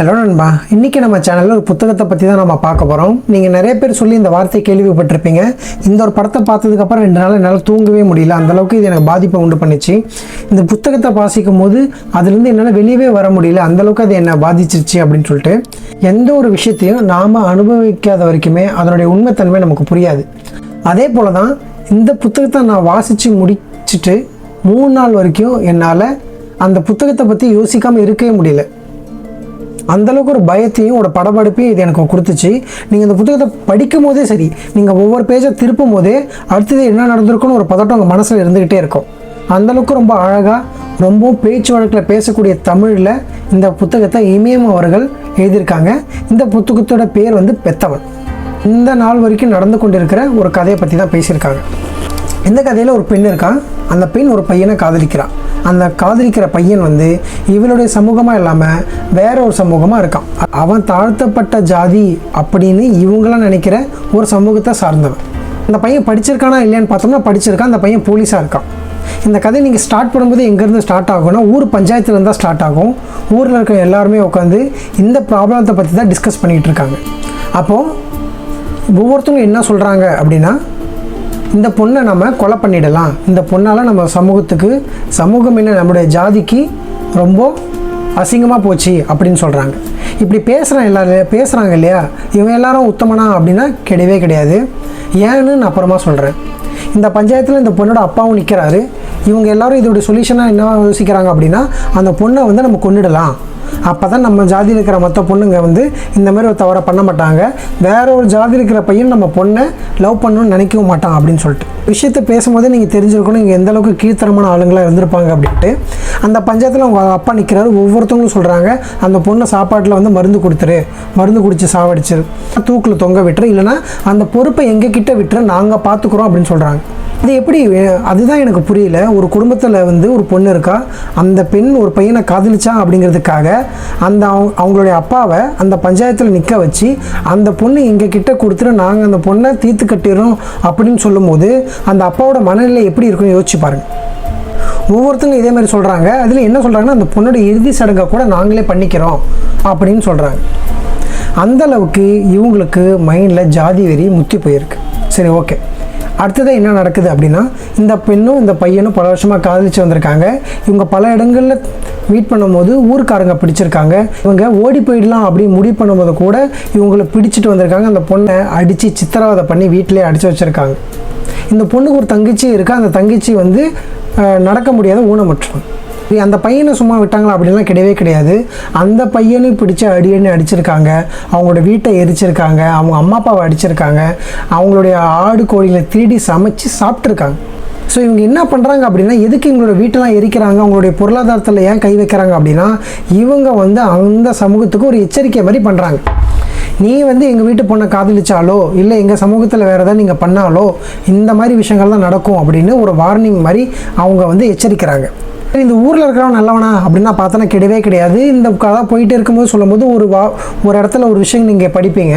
Hello நண்பா. இன்றைக்கி நம்ம சேனலில் ஒரு புத்தகத்தை பற்றி தான் நம்ம பார்க்க போகிறோம் நீங்கள் நிறைய பேர் சொல்லி இந்த வார்த்தையை கேள்விப்பட்டிருப்பீங்க. இந்த ஒரு படத்தை பார்த்ததுக்கப்புறம் ரெண்டு நாள் என்னால் தூங்கவே முடியல. அந்த அளவுக்கு இது எனக்கு பாதிப்பை உண்டு பண்ணிச்சு. இந்த புத்தகத்தை வாசிக்கும் போது அதுலேருந்து என்னால் வெளியவே வர முடியல. அந்த அளவுக்கு அது என்னை பாதிச்சிருச்சு அப்படின்னு சொல்லிட்டு எந்த ஒரு விஷயத்தையும் நாம் அனுபவிக்காத வரைக்குமே அதனுடைய உண்மைத்தன்மை நமக்கு புரியாது. அதே போல் தான் இந்த புத்தகத்தை நான் வாசித்து முடிச்சுட்டு மூணு நாள் வரைக்கும் என்னால் அந்த புத்தகத்தை பற்றி யோசிக்காமல் இருக்கவே முடியல. அந்தளவுக்கு ஒரு பயத்தையும் ஒரு படபடிப்பையும் இது எனக்கு கொடுத்துச்சு. நீங்கள் இந்த புத்தகத்தை படிக்கும் போதே சரி நீங்கள் ஒவ்வொரு பேஜை திருப்பும் போதே அடுத்தது என்ன நடந்திருக்குன்னு ஒரு பதட்டம் உங்கள் மனசில் இருந்துக்கிட்டே இருக்கும். அந்தளவுக்கு ரொம்ப அழகாக ரொம்பவும் பேச்சு வழக்கில் பேசக்கூடிய தமிழில் இந்த புத்தகத்தை இமயம் அவர்கள் எழுதியிருக்காங்க. இந்த புத்தகத்தோட பேர் வந்து பெத்தவன் இந்த நாள் வரைக்கும் நடந்து கொண்டிருக்கிற ஒரு கதையை பற்றி தான் பேசியிருக்காங்க. இந்த கதையில் ஒரு பெண் இருக்கான் அந்த பெண் ஒரு பையனை காதலிக்கிறான் அந்த காதலிக்கிற பையன் வந்து இவனுடைய சமூகமாக இல்லாமல் வேற ஒரு சமூகமாக இருக்கான். அவன் தாழ்த்தப்பட்ட ஜாதி அப்படின்னு இவங்களாம் நினைக்கிற ஒரு சமூகத்தை சார்ந்தவன். அந்த பையன் படிச்சிருக்கானா இல்லையான்னு பார்த்தோம்னா படிச்சிருக்கான். அந்த பையன் போலீஸாக இருக்கான். இந்த கதை நீங்கள் ஸ்டார்ட் பண்ணும்போது எங்கேருந்து ஸ்டார்ட் ஆகும்னா ஊர் பஞ்சாயத்துலேருந்து தான் ஸ்டார்ட் ஆகும். ஊரில் இருக்க எல்லாருமே உட்காந்து இந்த ப்ராப்ளத்தை பற்றி தான் டிஸ்கஸ் பண்ணிகிட்டு இருக்காங்க. அப்போது ஒவ்வொருத்தவங்க என்ன சொல்கிறாங்க அப்படின்னா இந்த பொண்ணை நம்ம கொலை பண்ணிடலாம். இந்த பொண்ணால் நம்ம சமூகத்துக்கு சமூகம் என்ன நம்முடைய ஜாதிக்கு ரொம்ப அசிங்கமாக போச்சு அப்படின்னு சொல்கிறாங்க இப்படி பேசுகிறேன் எல்லாரும் பேசுகிறாங்க இல்லையா? இவன் எல்லாரும் உத்தமனா அப்படின்னா கிடையவே கிடையாது. ஏன்னு நான் அப்புறமா சொல்கிறேன் இந்த பஞ்சாயத்தில் இந்த பொண்ணோட அப்பாவும் நிற்கிறாரு இவங்க எல்லாரும் இதோட சொல்யூஷனாக என்ன யோசிக்கிறாங்க அப்படின்னா அந்த பொண்ணை வந்து நம்ம கொண்டுடலாம் அப்போ தான் நம்ம ஜாதியில் இருக்கிற மற்ற பொண்ணுங்க வந்து இந்த மாதிரி ஒரு தவறை பண்ண மாட்டாங்க. வேற ஒரு ஜாதி இருக்கிற பையன் நம்ம பொண்ணை லவ் பண்ணணும்னு நினைக்கவும் மாட்டான் அப்படின்னு சொல்லிட்டு. விஷயத்தை பேசும்போதே நீங்கள் தெரிஞ்சிருக்கணும் இங்கே எந்தளவுக்கு கீழ்த்தரமான ஆளுங்களாக இருந்திருப்பாங்க அப்படின்ட்டு. அந்த பஞ்சாயத்தில் அவங்க அப்பா நிற்கிறாரு ஒவ்வொருத்தவங்களும் சொல்கிறாங்க அந்த பொண்ணை சாப்பாட்டில் வந்து மருந்து கொடுத்துரு மருந்து குடித்து சாவடிச்சிரு தூக்கில் தொங்க விட்டுரு இல்லைன்னா அந்த பொறுப்பை எங்கள் கிட்ட விட்டுரு நாங்கள் பார்த்துக்குறோம் அப்படின்னு சொல்கிறாங்க அது எப்படி அதுதான் எனக்கு புரியல. ஒரு குடும்பத்தில் வந்து ஒரு பொண்ணு இருக்கா அந்த பெண் ஒரு பையனை காதலிச்சா அப்படிங்கிறதுக்காக அந்த அவங்க அவங்களுடைய அப்பாவை அந்த பஞ்சாயத்தில் நிற்க வச்சு அந்த பொண்ணு எங்கள் கிட்ட கொடுத்துட்டு நாங்கள் அந்த பொண்ணை தீர்த்து கட்டிடுறோம் அப்படின்னு சொல்லும்போது அந்த அப்பாவோட மனநிலை எப்படி இருக்குன்னு யோசிச்சு பாருங்கள் ஒவ்வொருத்தங்க இதே மாதிரி சொல்கிறாங்க அதில் என்ன சொல்கிறாங்கன்னா அந்த பொண்ணோட இறுதி சடங்கை கூட நாங்களே பண்ணிக்கிறோம் அப்படின்னு சொல்கிறாங்க அந்த அளவுக்கு இவங்களுக்கு மைண்டில் ஜாதி வெறி முத்தி போயிருக்கு. சரி ஓகே. அடுத்தது என்ன நடக்குது அப்படின்னா இந்த பெண்ணும் இந்த பையனும் பல வருஷமாக காதலிச்சு வந்திருக்காங்க. இவங்க பல இடங்களில் மீட் பண்ணும்போது ஊருக்காரங்க பிடிச்சிருக்காங்க. இவங்க ஓடி போயிடலாம் அப்படின்னு முடிவு பண்ணும்போது கூட இவங்களை பிடிச்சிட்டு வந்திருக்காங்க. அந்த பொண்ணை அடித்து சித்திரவதை பண்ணி வீட்டிலே அடித்து வச்சுருக்காங்க. இந்த பொண்ணுக்கு ஒரு தங்கச்சி இருக்கா? அந்த தங்கச்சி வந்து நடக்க முடியாத ஊனமுற்றவன். அந்த பையனை சும்மா விட்டாங்களா? அப்படிலாம் கிடையவே கிடையாது. அந்த பையனையும் பிடிச்ச அடி அடிச்சிருக்காங்க. அவங்களோட வீட்டை எரிச்சிருக்காங்க. அவங்க அம்மா அப்பாவை அடிச்சிருக்காங்க. அவங்களுடைய ஆடு கோழிகளை திருடி சமைச்சு சாப்பிட்ருக்காங்க ஸோ இவங்க என்ன பண்ணுறாங்க அப்படின்னா எதுக்கு இவங்களோட வீட்டெல்லாம் எரிக்கிறாங்க? அவங்களுடைய பொருளாதாரத்தில் ஏன் கை வைக்கிறாங்க அப்படின்னா இவங்க வந்து அந்த சமூகத்துக்கு ஒரு எச்சரிக்கை மாதிரி பண்ணுறாங்க நீ வந்து எங்கள் வீட்டு பொண்ணை காதலிச்சாலோ இல்லை எங்கள் சமூகத்தில் வேறு ஏதாவது நீங்கள் பண்ணாலோ இந்த மாதிரி விஷயங்கள் தான் நடக்கும் அப்படின்னு ஒரு வார்னிங் மாதிரி அவங்க வந்து எச்சரிக்கிறாங்க. இந்த ஊரில் இருக்கிறவன் நல்லவனா அப்படின்னா பார்த்தோன்னா கிடையவே கிடையாது. இந்த கதை போயிட்டு இருக்கும்போது சொல்லும்போது ஒரு வா ஒரு இடத்துல ஒரு விஷயம் நீங்கள் படிப்பீங்க.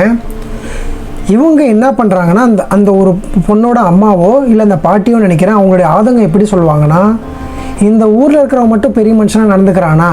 இவங்க என்ன பண்ணுறாங்கன்னா அந்த அந்த ஒரு பொண்ணோட அம்மாவோ இல்லை அந்த பாட்டியோ நினைக்கிறேன் அவங்களுடைய ஆதங்கம் எப்படி சொல்லுவாங்கன்னா இந்த ஊரில் இருக்கிறவன் மட்டும் பெரிய மனுஷனாக நடந்துக்கிறானா?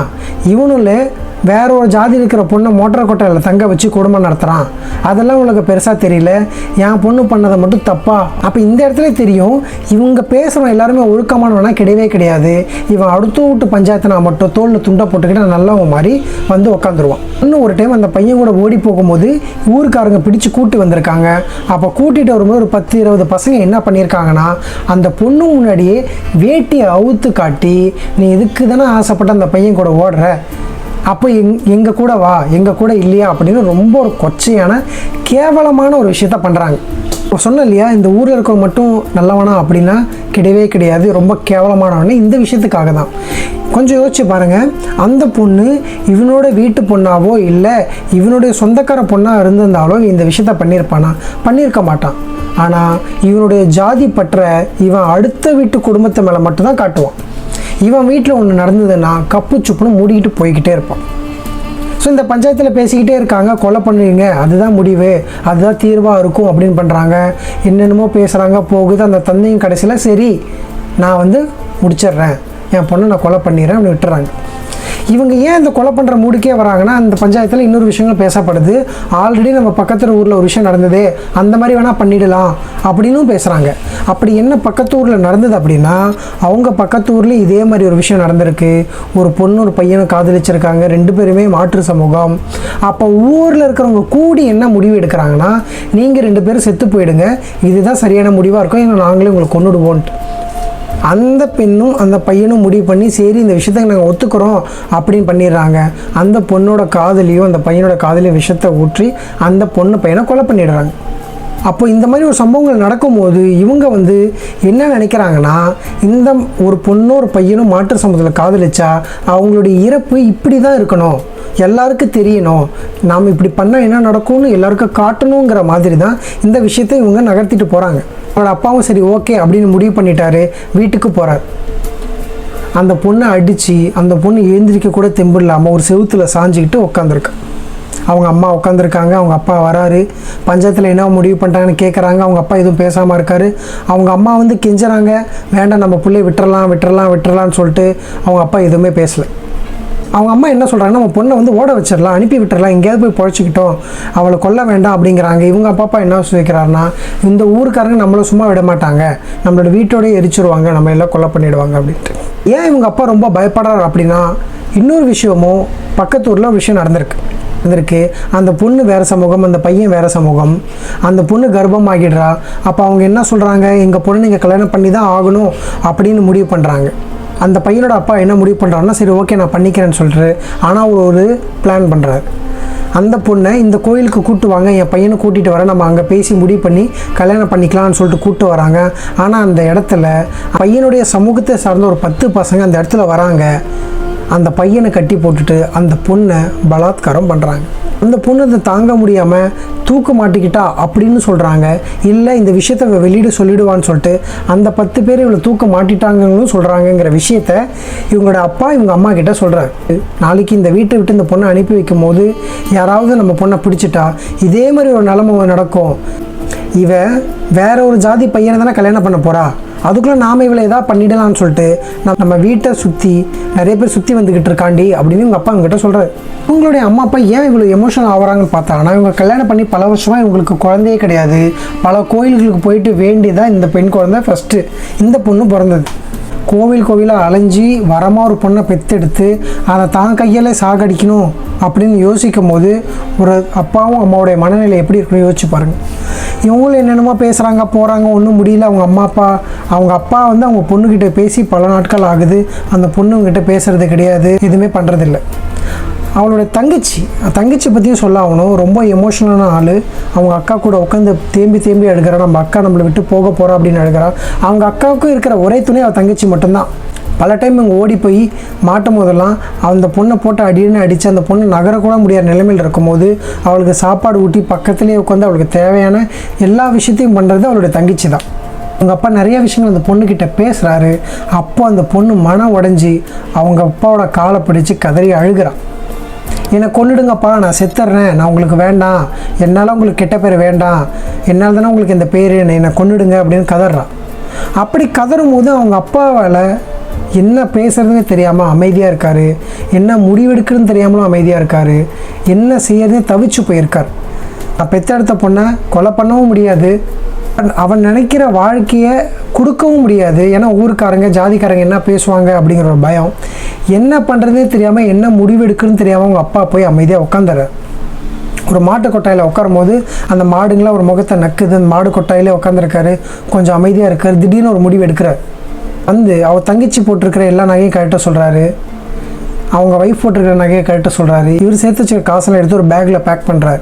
இவனுல வேற ஒரு ஜாதி இருக்கிற பொண்ணை மோட்டர் கொட்டையில் தங்க வச்சு குடும்பம் நடத்துகிறான் அதெல்லாம் உனக்கு பெருசாக தெரியல? என் பொண்ணு பண்ணதை மட்டும் தப்பா? அப்போ இந்த இடத்துல தெரியும் இவங்க பேசுகிறவன் எல்லாருமே ஒழுக்கமானவனா கிடையவே கிடையாது. இவன் அடுத்த வீட்டு பஞ்சாயத்து நான் மட்டும் தோலில் துண்டை போட்டுக்கிட்டு நல்லவன் மாதிரி வந்து உக்காந்துருவான். இன்னும் ஒரு டைம் அந்த பையன் கூட ஓடி போகும்போது ஊருக்காரங்க பிடிச்சு கூட்டி வந்திருக்காங்க. அப்போ கூட்டிகிட்டு வரும்போது ஒரு பத்து இருபது பசங்க என்ன பண்ணியிருக்காங்கன்னா அந்த பொண்ணு முன்னாடியே வேட்டியை அவுத்து காட்டி நீ இதுக்கு தானே ஆசைப்பட்ட அந்த பையன் கூட ஓடுற? அப்போ எங் எங்கள் கூட வா எங்கள் கூட இல்லையா அப்படின்னு ரொம்ப ஒரு கொச்சையான கேவலமான ஒரு விஷயத்த பண்ணுறாங்க சொன்னேன் இல்லையா இந்த ஊரில் இருக்கவங்க மட்டும் நல்லவனா அப்படின்னா கிடையவே கிடையாது ரொம்ப கேவலமானவனே இந்த விஷயத்துக்காக தான். கொஞ்சம் யோசிச்சு பாருங்கள் அந்த பொண்ணு இவனோட வீட்டு பொண்ணாவோ இல்லை இவனுடைய சொந்தக்கார பொண்ணாக இருந்திருந்தாலோ இந்த விஷயத்த பண்ணியிருப்பானா பண்ணியிருக்க மாட்டான். ஆனால் இவனுடைய ஜாதி பற்ற இவன் அடுத்த வீட்டு குடும்பத்து மேலே மட்டும்தான் காட்டுவான். இவன் வீட்டில் ஒன்று நடந்ததுன்னா கப்பு சுப்புன்னு மூடிக்கிட்டு போய்கிட்டே இருப்பான். ஸோ இந்த பஞ்சாயத்தில் பேசிக்கிட்டே இருக்காங்க. கொலை பண்ணுவீங்க. அதுதான் முடிவு. அதுதான் தீர்வாக இருக்கும் அப்படின்னு பண்ணுறாங்க என்னென்னமோ பேசுகிறாங்க போகுது. அந்த தந்தையும் கடைசியில் சரி நான் வந்து முடிச்சிடுறேன். என் பொண்ணை நான் கொலை பண்ணிடுறேன். அப்படின்னு விட்டுறாங்க. இவங்க ஏன் இந்த கொலை பண்ணுற மூடுக்கே வராங்கன்னா அந்த பஞ்சாயத்தில் இன்னொரு விஷயங்கள் பேசப்படுது. ஆல்ரெடி நம்ம பக்கத்தில் ஊரில் ஒரு விஷயம் நடந்ததே அந்த மாதிரி வேணால் பண்ணிடலாம் அப்படின்னும் பேசுகிறாங்க அப்படி என்ன பக்கத்து ஊரில் நடந்தது அப்படின்னா அவங்க பக்கத்து ஊரில் இதே மாதிரி ஒரு விஷயம் நடந்திருக்கு. ஒரு பொண்ணு ஒரு பையனை காதலிச்சிருக்காங்க ரெண்டு பேருமே மாற்று சமூகம். அப்போ ஊரில் இருக்கிறவங்க கூடி என்ன முடிவு எடுக்கிறாங்கன்னா நீங்கள் ரெண்டு பேரும் செத்து போயிடுங்க இதுதான் சரியான முடிவாக இருக்கும் ஏன்னா நாங்களே உங்களை கொண்டுடுவோன்ட்டு அந்த பெண்ணும் அந்த பையனும் முடிவு பண்ணி சரி இந்த விஷயத்தை நாங்கள் ஒத்துக்கிறோம் அப்படின்னு பண்ணிடுறாங்க. அந்த பொண்ணோட காதலியும் அந்த பையனோட காதலியும் விஷத்தை ஊற்றி அந்த பொண்ணு பையனை கொலை பண்ணிடுறாங்க. அப்போ இந்த மாதிரி ஒரு சம்பவங்கள் நடக்கும்போது இவங்க வந்து என்ன நினைக்கிறாங்கன்னா இந்த ஒரு பொண்ணும் ஒரு பையனும் மாற்று சமூகத்தில் காதலிச்சா அவங்களுடைய இறப்பு இப்படி தான் இருக்கணும். எல்லாருக்கும் தெரியணும். நாம் இப்படி பண்ணால் என்ன நடக்கும்னு எல்லாருக்கும் காட்டணுங்கிற மாதிரி தான் இந்த விஷயத்தை இவங்க நகர்த்திட்டு போகிறாங்க அவனோட அப்பாவும் சரி ஓகே அப்படின்னு முடிவு பண்ணிட்டாரு. வீட்டுக்கு போகிறார் அந்த பொண்ணை அடித்து அந்த பொண்ணு எழுந்திரிக்க கூட தெம்பு இல்லாமல் ஒரு செவுத்துல சாஞ்சிக்கிட்டு உட்காந்துருக்கான் அவங்க அம்மா உட்காந்துருக்காங்க அவங்க அப்பா வராரு. பஞ்சாயத்தில் என்ன முடிவு பண்ணிட்டாங்கன்னு கேட்குறாங்க அவங்க அப்பா எதுவும் பேசாமல் இருக்காரு. அவங்க அம்மா வந்து கெஞ்சுறாங்க வேண்டாம் நம்ம பிள்ளைய விட்டுறலாம் விட்டுறலாம் விட்டுறலாம்னு சொல்லிட்டு அவங்க அப்பா எதுவுமே பேசலை. அவங்க அம்மா என்ன சொல்கிறாங்க நம்ம பொண்ணை வந்து ஓட வச்சிடலாம் அனுப்பி விட்டுறலாம் எங்கேயாவது போய் பொழைச்சிக்கிட்டோம். அவளை கொல்ல வேண்டாம் அப்படிங்கிறாங்க. இவங்க அப்பா அப்பா என்ன சொல்லிக்கிறாருன்னா இந்த ஊருக்காரங்க நம்மளை சும்மா விட மாட்டாங்க. நம்மளோட வீட்டோடய எரிச்சிருவாங்க. நம்ம எல்லாம் கொலை பண்ணிடுவாங்க அப்படின்ட்டு. ஏன் இவங்க அப்பா ரொம்ப பயப்படுறாரு அப்படின்னா இன்னொரு விஷயமும் பக்கத்து ஊரில் விஷயம் நடந்திருக்கு. இருந்திருக்கு அந்த பொண்ணு வேறு சமூகம் அந்த பையன் வேறு சமூகம். அந்த பொண்ணு கர்ப்பம் ஆகிடுறா அப்போ அவங்க என்ன சொல்கிறாங்க எங்கள் பொண்ணு நீங்கள் கல்யாணம் பண்ணி தான் ஆகணும் அப்படின்னு முடிவு பண்ணுறாங்க அந்த பையனோட அப்பா என்ன முடிவு பண்ணுறாருன்னா சரி ஓகே நான் பண்ணிக்கிறேன்னு சொல்லிட்டு ஆனால் அவர் ஒரு பிளான் பண்ணுறாரு அந்த பொண்ணை இந்த கோயிலுக்கு கூப்பிட்டு வாங்க என் பையனை கூட்டிகிட்டு வர நம்ம அங்கே பேசி முடிவு பண்ணி கல்யாணம் பண்ணிக்கலாம்னு சொல்லிட்டு கூப்பிட்டு வராங்க. ஆனால் அந்த இடத்துல பையனுடைய சமூகத்தை சார்ந்த ஒரு பத்து பசங்க அந்த இடத்துல வராங்க. அந்த பையனை கட்டி போட்டுட்டு அந்த பொண்ணை பலாத்காரம் பண்ணுறாங்க அந்த பொண்ணு அதை தாங்க முடியாமல் தூக்க மாட்டிக்கிட்டா அப்படின்னு சொல்கிறாங்க இல்லை இந்த விஷயத்தை இவ வெளியிட சொல்லிடுவான்னு சொல்லிட்டு அந்த பத்து பேர் இவளை தூக்க மாட்டிட்டாங்கன்னு சொல்கிறாங்கங்கிற விஷயத்த இவங்களோட அப்பா இவங்க அம்மா கிட்ட சொல்கிறாரு நாளைக்கு இந்த வீட்டை விட்டு இந்த பொண்ணை அனுப்பி வைக்கும் போது யாராவது நம்ம பொண்ணை பிடிச்சிட்டா இதே மாதிரி ஒரு நிலமை நடக்கும். இவ வேற ஒரு ஜாதி பையனை தானே கல்யாணம் பண்ண போறா? அதுக்குள்ளே நாம இவளை ஏதாவது பண்ணிடலாம்னு சொல்லிட்டு நம்ம வீட்டை சுற்றி நிறைய பேர் சுற்றி வந்துக்கிட்டு இருக்காண்டி அப்படின்னு உங்கள் அப்பா இவங்ககிட்ட சொல்கிறாரு உங்களுடைய அம்மா அப்பா ஏன் இவ்வளோ எமோஷனல் ஆகுறாங்கன்னு ஆனால் இவங்க கல்யாணம் பண்ணி பல வருஷமாக இவங்களுக்கு குழந்தையே கிடையாது. பல கோயில்களுக்கு போயிட்டு வேண்டிதான் இந்த பெண் குழந்தை ஃபஸ்ட்டு இந்த பொண்ணு பிறந்தது. கோவில் கோவிலாக அலைஞ்சி வரமாக ஒரு பொண்ணை பெத்தெடுத்து அதை தான் கையால் சாகடிக்கணும் அப்படின்னு யோசிக்கும் போது ஒரு அப்பாவும் அம்மாவுடைய மனநிலை எப்படி இருக்குன்னு யோசிச்சு பாருங்கள் இவங்களும் என்னென்னமோ பேசுகிறாங்க போகிறாங்க ஒன்றும் முடியல. அவங்க அம்மா அப்பா அவங்க அப்பா வந்து அவங்க பொண்ணுக்கிட்ட பேசி பல நாட்கள் ஆகுது. அந்த பொண்ணுங்கிட்ட பேசுகிறது கிடையாது எதுவுமே பண்ணுறதில்ல அவளோட தங்கச்சி தங்கச்சி பற்றியும் சொல்ல ஆகணும். ரொம்ப எமோஷனலான ஆள். அவங்க அக்கா கூட உட்காந்து தேம்பி தேம்பி அழுகிறா. நம்ம அக்கா நம்மளை விட்டு போக போகிறா அப்படின்னு அழுகிறா. அவங்க அக்காவுக்கும் இருக்கிற ஒரே துணை அவள் தங்கச்சி மட்டும்தான். பல டைம் இங்கே ஓடி போய் மாட்டும் போதெல்லாம் அந்த பொண்ணை போட்டு அடின்னு அடித்து அந்த பொண்ணு நகரக்கூட முடியாத நிலைமையில் இருக்கும்போது அவளுக்கு சாப்பாடு ஊட்டி பக்கத்துலேயே உட்காந்து அவளுக்கு தேவையான எல்லா விஷயத்தையும் பண்ணுறது அவளுடைய தங்கச்சி தான். அவங்க அப்பா நிறைய விஷயங்கள் அந்த பொண்ணுக்கிட்ட பேசுகிறாரு அப்போ அந்த பொண்ணு மனம் உடஞ்சி அவங்க அப்பாவோட காலை பிடிச்சி கதறி அழுகிறான் என்னை கொண்டுடுங்கப்பா நான் செத்துறேன் நான் உங்களுக்கு வேண்டாம். என்னால் உங்களுக்கு கெட்ட பேர் வேண்டாம். என்னால் தானே உங்களுக்கு இந்த பேர் என்னை கொன்னுடுங்க அப்படின்னு கதறான் அப்படி கதறும் போது அவங்க அப்பாவால் என்ன பேசுறதுன்னு தெரியாமல் அமைதியாக இருக்கார். என்ன முடிவெடுக்கிறதுன்னு தெரியாமலும் அமைதியாக இருக்கார். என்ன செய்யறதுன்னு தவிச்சு போயிருக்கார். நான் பெத்தெடுத்த பொண்ணை கொலை பண்ணவும் முடியாது. அவன்- அவன் நினைக்கிற வாழ்க்கையை கொடுக்கவும் முடியாது. ஏன்னா ஊருக்காரங்க ஜாதிக்காரங்க என்ன பேசுவாங்க அப்படிங்கிற ஒரு பயம். என்ன பண்ணுறதே தெரியாமல் என்ன முடிவெடுக்குன்னு தெரியாமல் அவங்க அப்பா போய் அமைதியாக உட்காந்துறாரு ஒரு மாட்டு கொட்டாயில் உட்காரும் போது அந்த மாடுங்களாம் ஒரு முகத்தை நக்குது. அந்த மாடு கொட்டாயிலே உட்காந்துருக்காரு கொஞ்சம் அமைதியாக இருக்கார். திடீர்னு ஒரு முடிவு எடுக்கிறார். வந்து அவர் தங்கச்சி போட்டிருக்கிற எல்லா நகையும் கரெக்டாக சொல்கிறாரு அவங்க ஒய்ஃப் போட்டிருக்கிற நகையை கரெக்டாக சொல்கிறாரு இவர் சேர்த்து வச்சுக்க காசெல்லாம் எடுத்து ஒரு பேக்கில் பேக் பண்ணுறாரு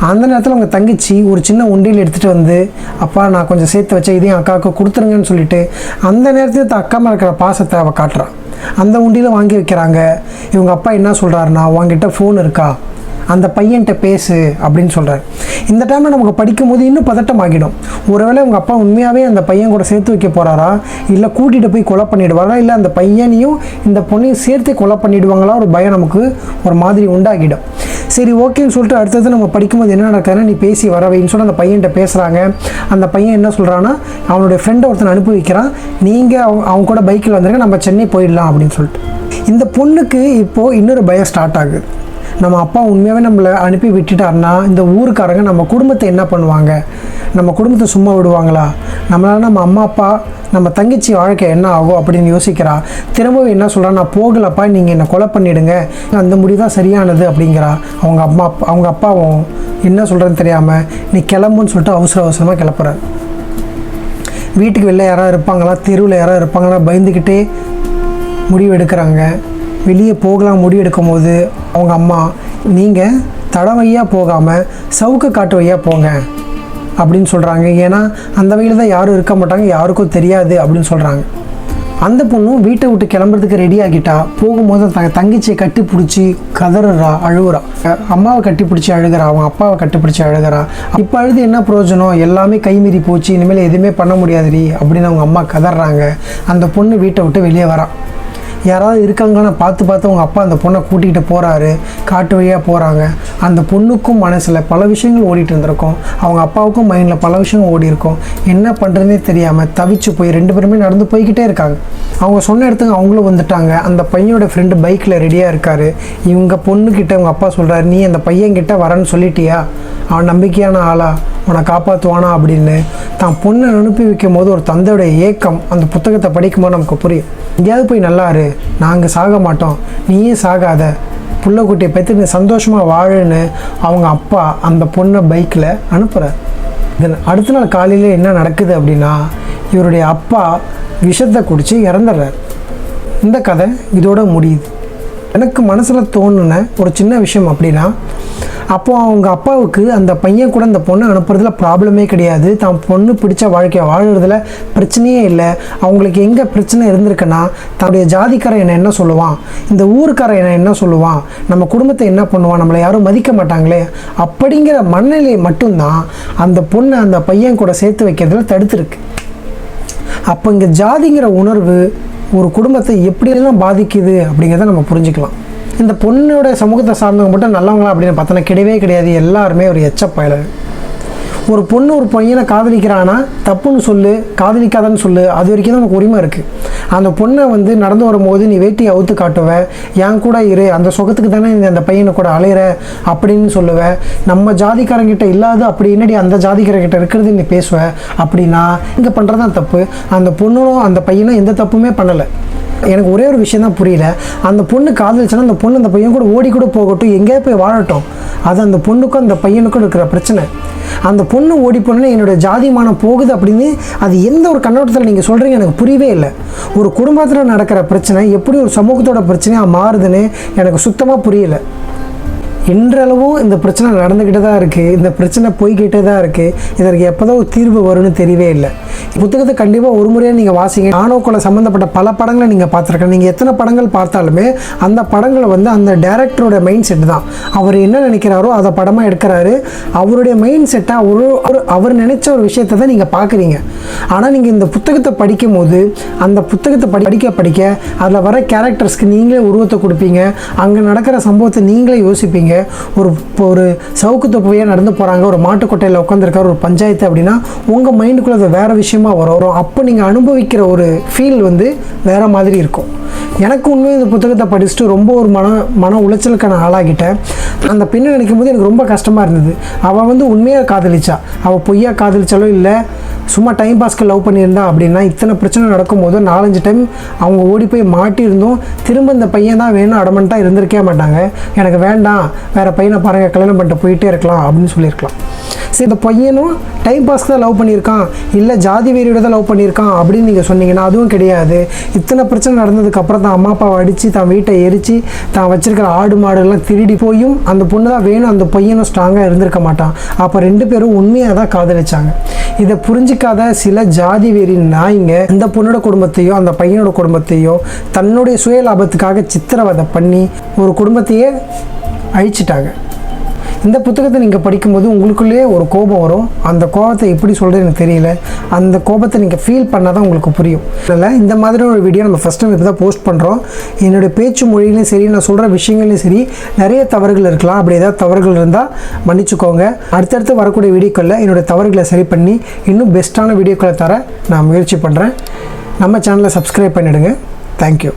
அந்த நேரத்தில் அவங்க தங்கச்சி ஒரு சின்ன உண்டியில் எடுத்துகிட்டு வந்து அப்பா நான் கொஞ்சம் சேர்த்து வச்ச இதையும் அக்காவுக்கு கொடுத்துருங்கன்னு சொல்லிட்டு அந்த நேரத்தில் தான் அக்கா இருக்கிற பாசத்தை அவள் காட்டுறான் அந்த உண்டியில் வாங்கி வைக்கிறாங்க. இவங்க அப்பா என்ன சொல்கிறாருன்னா உங்ககிட்ட ஃபோன் இருக்கா? அந்த பையன்கிட்ட பேசு அப்படின்னு சொல்கிறார் இந்த டைமில் நமக்கு படிக்கும்போது இன்னும் பதட்டம் ஆகிடும் ஒருவேளை உங்கள் அப்பா உண்மையாகவே அந்த பையன் கூட சேர்த்து வைக்க போகிறாரா இல்லை கூட்டிகிட்டு போய் கொலை பண்ணிவிடுவாரா இல்லை அந்த பையனையும் இந்த பொண்ணையும் சேர்த்து கொலை பண்ணிவிடுவாங்களா ஒரு பயம் நமக்கு ஒரு மாதிரி உண்டாகிடும். சரி ஓகேன்னு சொல்லிட்டு அடுத்தது நம்ம படிக்கும்போது என்ன நடக்குதுன்னா நீ பேசி வரவைன்னு சொல்லி அந்த பையன்கிட்ட பேசுகிறாங்க அந்த பையன் என்ன சொல்கிறான்னா அவனுடைய ஃப்ரெண்டை ஒருத்தன் அனுப்பி வைக்கிறான் நீங்கள் அவங்க அவங்க கூட பைக்கில் வந்துருங்க நம்ம சென்னை போயிடலாம் அப்படின்னு சொல்லிட்டு. இந்த பொண்ணுக்கு இப்போது இன்னொரு பயம் ஸ்டார்ட் ஆகுது. நம்ம அப்பா உண்மையாகவே நம்மளை அனுப்பி விட்டுட்டார்னா இந்த ஊருக்காரங்க நம்ம குடும்பத்தை என்ன பண்ணுவாங்க? நம்ம குடும்பத்தை சும்மா விடுவாங்களா? நம்மளால் நம்ம அம்மா அப்பா நம்ம தங்கச்சி வாழ்க்கை என்ன ஆகும் அப்படின்னு யோசிக்கிறா. திரும்பவும் என்ன சொல்கிறா நான் போகலப்பா நீங்கள் என்னை கொலை பண்ணிவிடுங்க அந்த முடிவு தான் சரியானது அப்படிங்கிறா. அவங்க அம்மா அப்பா அவங்க அப்பாவும் என்ன சொல்கிறேன்னு தெரியாமல் நீ கிளம்புன்னு சொல்லிட்டு அவசர அவசரமாக கிளப்புறாரு வீட்டுக்கு வெளில யாராவது இருப்பாங்களா? தெருவில் யாராவது இருப்பாங்களா? பயந்துக்கிட்டே முடிவு எடுக்கிறாங்க. வெளியே போகலாம் முடிவு எடுக்கும் போது அவங்க அம்மா நீங்கள் தட வழியாக போகாமல் சவுக்கு காட்டு வழியாக போங்க அப்படின்னு சொல்கிறாங்க ஏன்னா அந்த வழியில் தான் யாரும் இருக்க மாட்டாங்க யாருக்கும் தெரியாது அப்படின்னு சொல்கிறாங்க அந்த பொண்ணும் வீட்டை விட்டு கிளம்புறதுக்கு ரெடி ஆகிட்டா போகும்போது த தங்கச்சியை கட்டி பிடிச்சி கதறுறா அழுகுறா அம்மாவை கட்டி பிடிச்சி அழுகிறா அவங்க அப்பாவை கட்டி பிடிச்சி அழுகிறா. இப்போ அழுது என்ன பிரயோஜனம்? எல்லாமே கைமீறி போச்சு இனிமேல் எதுவுமே பண்ண முடியாதுடி அப்படின்னு அவங்க அம்மா கதறாங்க. அந்த பொண்ணு வீட்டை விட்டு வெளியே வரான் யாராவது இருக்காங்கன்னு பார்த்து பார்த்து அவங்க அப்பா அந்த பொண்ணை கூட்டிகிட்டு போகிறாரு காட்டு வழியாக போகிறாங்க அந்த பொண்ணுக்கும் மனசில் பல விஷயங்கள் ஓடிட்டு இருந்திருக்கும். அவங்க அப்பாவுக்கும் மைண்டில் பல விஷயங்கள் ஓடி இருக்கும். என்ன பண்ணுறதுனே தெரியாமல் தவிச்சு போய் ரெண்டு பேருமே நடந்து போய்கிட்டே இருக்காங்க. அவங்க சொன்ன இடத்துக்கு அவங்களும் வந்துட்டாங்க. அந்த பையனோட ஃப்ரெண்டு பைக்கில் ரெடியாக இருக்காரு. இவங்க பொண்ணுக்கிட்ட அவங்க அப்பா சொல்கிறாரு நீ அந்த பையன்கிட்ட வரேன்னு சொல்லிட்டியா? அவன் நம்பிக்கையான ஆளா? உன்னை காப்பாற்றுவானா அப்படின்னு. தான் பொண்ணை அனுப்பி வைக்கும் போது ஒரு தந்தையுடைய ஏக்கம் அந்த புத்தகத்தை படிக்கும்போது நமக்கு புரியும். எங்கேயாவது போய் நல்லாரு. நாங்கள் சாக மாட்டோம். நீயே சாகாத. புள்ள குட்டியை நீ சந்தோஷமாக வாழுன்னு அவங்க அப்பா அந்த பொண்ணை பைக்கில் அனுப்புகிறார் தென் அடுத்த நாள் காலையில் என்ன நடக்குது அப்படின்னா இவருடைய அப்பா விஷத்தை குடித்து இறந்துடுறார். இந்த கதை இதோட முடியுது. எனக்கு மனசில் தோணுன ஒரு சின்ன விஷயம் அப்படின்னா அப்போது அவங்க அப்பாவுக்கு அந்த பையன் கூட அந்த பொண்ணை அனுப்புறதுல ப்ராப்ளமே கிடையாது. தான் பொண்ணு பிடிச்ச வாழ்க்கையை வாழறதுல பிரச்சனையே இல்லை. அவங்களுக்கு எங்கே பிரச்சனை இருந்திருக்குன்னா தன்னுடைய ஜாதிக்காரன் என்ன என்ன சொல்லுவான்? இந்த ஊருக்காரன் என்ன என்ன சொல்லுவான்? நம்ம குடும்பத்தை என்ன பண்ணுவான்? நம்மளை யாரும் மதிக்க மாட்டாங்களே. அப்படிங்கிற மனநிலை மட்டும்தான் அந்த பொண்ணை அந்த பையன் கூட சேர்த்து வைக்கிறதுல தடுத்துருக்கு. அப்போ இங்கே ஜாதிங்கிற உணர்வு ஒரு குடும்பத்தை எப்படியெல்லாம் பாதிக்குது அப்படிங்கிறத நம்ம புரிஞ்சுக்கலாம். இந்த பொண்ணோட சமூகத்தை சார்ந்தவங்க மட்டும் நல்லவங்களா அப்படின்னு பார்த்தோன்னா கிடையவே கிடையாது. எல்லாருமே ஒரு எச்ச பயலர் ஒரு பொண்ணு ஒரு பையனை காதலிக்கிறானா? தப்புன்னு சொல்லு காதலிக்காதன்னு சொல்லு அது வரைக்கும் தான் நமக்கு உரிமை இருக்குது அந்த பொண்ணை வந்து நடந்து வரும்போது நீ வேட்டியை அவுத்து காட்டுவ என் கூட இரு அந்த சுகத்துக்கு தானே நீ அந்த பையனை கூட அலையிற அப்படின்னு சொல்லுவ. நம்ம ஜாதிக்காரங்கிட்ட இல்லாத அப்படி என்னடி அந்த ஜாதிக்காரங்கிட்ட இருக்கிறது நீ பேசுவ? அப்படின்னா இங்கே பண்ணுறது தான் தப்பு. அந்த பொண்ணும் அந்த பையனும் எந்த தப்புமே பண்ணலை. எனக்கு ஒரே ஒரு விஷயம் தான் புரியல. அந்த பொண்ணு காதலிச்சுன்னா அந்த பொண்ணு அந்த பையன் கூட ஓடி கூட போகட்டும் எங்கேயா போய் வாழட்டும். அது அந்த பொண்ணுக்கும் அந்த பையனுக்கும் இருக்கிற பிரச்சனை. அந்த பொண்ணு ஓடி போனா என்னுடைய ஜாதிமானம் போகுது அப்படின்னு அது எந்த ஒரு கண்ணோட்டத்தில் நீங்கள் சொல்கிறீங்க எனக்கு புரியவே இல்லை. ஒரு குடும்பத்தில் நடக்கிற பிரச்சனை எப்படி ஒரு சமூகத்தோட பிரச்சனையாக மாறுதுன்னு எனக்கு சுத்தமாக புரியலை. இன்றளவும் இந்த பிரச்சனை நடந்துக்கிட்டே தான் இருக்குது இந்த பிரச்சனை போய்கிட்டே தான் இருக்குது இதற்கு எப்போதான் ஒரு தீர்வு வரும்னு தெரியவே இல்லை. புத்தகத்தை கண்டிப்பாக ஒரு முறையாக நீங்கள் வாசிங்க. ஆணோ கொலை சம்மந்தப்பட்ட பல படங்களை நீங்கள் பார்த்துருக்கேன் நீங்கள் எத்தனை படங்கள் பார்த்தாலுமே அந்த படங்களை வந்து அந்த டேரக்டரோட மைண்ட் செட் தான். அவர் என்ன நினைக்கிறாரோ அதை படமாக எடுக்கிறாரு. அவருடைய மைண்ட் செட்டாக ஒரு ஒரு அவர் நினைச்ச ஒரு விஷயத்தை தான் நீங்கள் பார்க்குறீங்க. ஆனால் நீங்கள் இந்த புத்தகத்தை படிக்கும் போது அந்த புத்தகத்தை படி படிக்க படிக்க அதில் வர கேரக்டர்ஸ்க்கு நீங்களே உருவத்தை கொடுப்பீங்க. அங்கே நடக்கிற சம்பவத்தை நீங்களே யோசிப்பீங்க. ஒரு இப்போ ஒரு சவுக்கு தொப்பையாக நடந்து போகிறாங்க ஒரு மாட்டுக்கொட்டையில் உட்காந்துருக்காரு ஒரு பஞ்சாயத்து அப்படின்னா உங்கள் மைண்டுக்குள்ளே அது வேறு விஷயமா வரும். அப்போ நீங்கள் அனுபவிக்கிற ஒரு ஃபீல் வந்து வேறு மாதிரி இருக்கும். எனக்கு உண்மையாக இந்த புத்தகத்தை படிச்சுட்டு ரொம்ப ஒரு மன மன உளைச்சலுக்கு நான் ஆளாகிட்டேன். அந்த பெண்ணை நினைக்கும் போது எனக்கு ரொம்ப கஷ்டமாக இருந்தது. அவள் வந்து உண்மையாக காதலிச்சா? அவள் பொய்யா காதலிச்சாலோ இல்லை சும்மா டைம் பாஸ்க்கு லவ் பண்ணியிருந்தா அப்படின்னா இத்தனை பிரச்சனை நடக்கும்போது நாலஞ்சு டைம் அவங்க ஓடி போய் மாட்டியிருந்தோம் திரும்ப இந்த பையன் தான் வேணும் அடமெண்ட்டாக இருந்திருக்கே மாட்டாங்க. எனக்கு வேண்டாம் வேறு பையனை பாருங்கள் கல்யாணம் பண்ணிட்டு போயிட்டே இருக்கலாம் அப்படின்னு சொல்லியிருக்கலாம். சரி இந்த பையனும் டைம் பாஸ்க்கு தான் லவ் பண்ணியிருக்கான். இல்லை ஜாதி வெறியோட தான் லவ் பண்ணியிருக்கான் அப்படின்னு நீங்கள் சொன்னீங்கன்னா அதுவும் கிடையாது. இத்தனை பிரச்சனை நடந்ததுக்கப்புறம் தான் அம்மா அப்பாவை அடித்து தான் வீட்டை எரித்து தான் வச்சிருக்கிற ஆடு மாடுகள்லாம் திருடி போயும் அந்த பொண்ணு தான் வேணும். அந்த பையனும் ஸ்ட்ராங்காக இருந்திருக்க மாட்டான். அப்போ ரெண்டு பேரும் உண்மையாக தான் காதலிச்சாங்க. இதை புரிஞ்சிக்காத சில ஜாதி வெறி நாய்ங்க இந்த பொண்ணோட குடும்பத்தையோ அந்த பையனோட குடும்பத்தையோ தன்னுடைய சுய லாபத்துக்காக சித்திரவதை பண்ணி ஒரு குடும்பத்தையே அழிச்சிட்டாங்க. இந்த புத்தகத்தை நீங்கள் படிக்கும்போது உங்களுக்குள்ளேயே ஒரு கோபம் வரும். அந்த கோபத்தை எப்படி சொல்கிறது எனக்கு தெரியல. அந்த கோபத்தை நீங்கள் ஃபீல் பண்ணால் தான் உங்களுக்கு புரியும். இல்லை இந்த மாதிரி ஒரு வீடியோ நம்ம ஃபஸ்ட் டைம் இப்போ தான் போஸ்ட் பண்ணுறோம் என்னுடைய பேச்சு மொழியிலையும் சரி நான் சொல்கிற விஷயங்களையும் சரி நிறைய தவறுகள் இருக்கலாம். அப்படி ஏதாவது தவறுகள் இருந்தால் மன்னிச்சுக்கோங்க. அடுத்தடுத்து வரக்கூடிய வீடியோக்களில் என்னுடைய தவறுகளை சரி பண்ணி இன்னும் பெஸ்ட்டான வீடியோக்களை தர நான் முயற்சி பண்ணுறேன் நம்ம சேனலை சப்ஸ்கிரைப் பண்ணிவிடுங்க தேங்க்யூ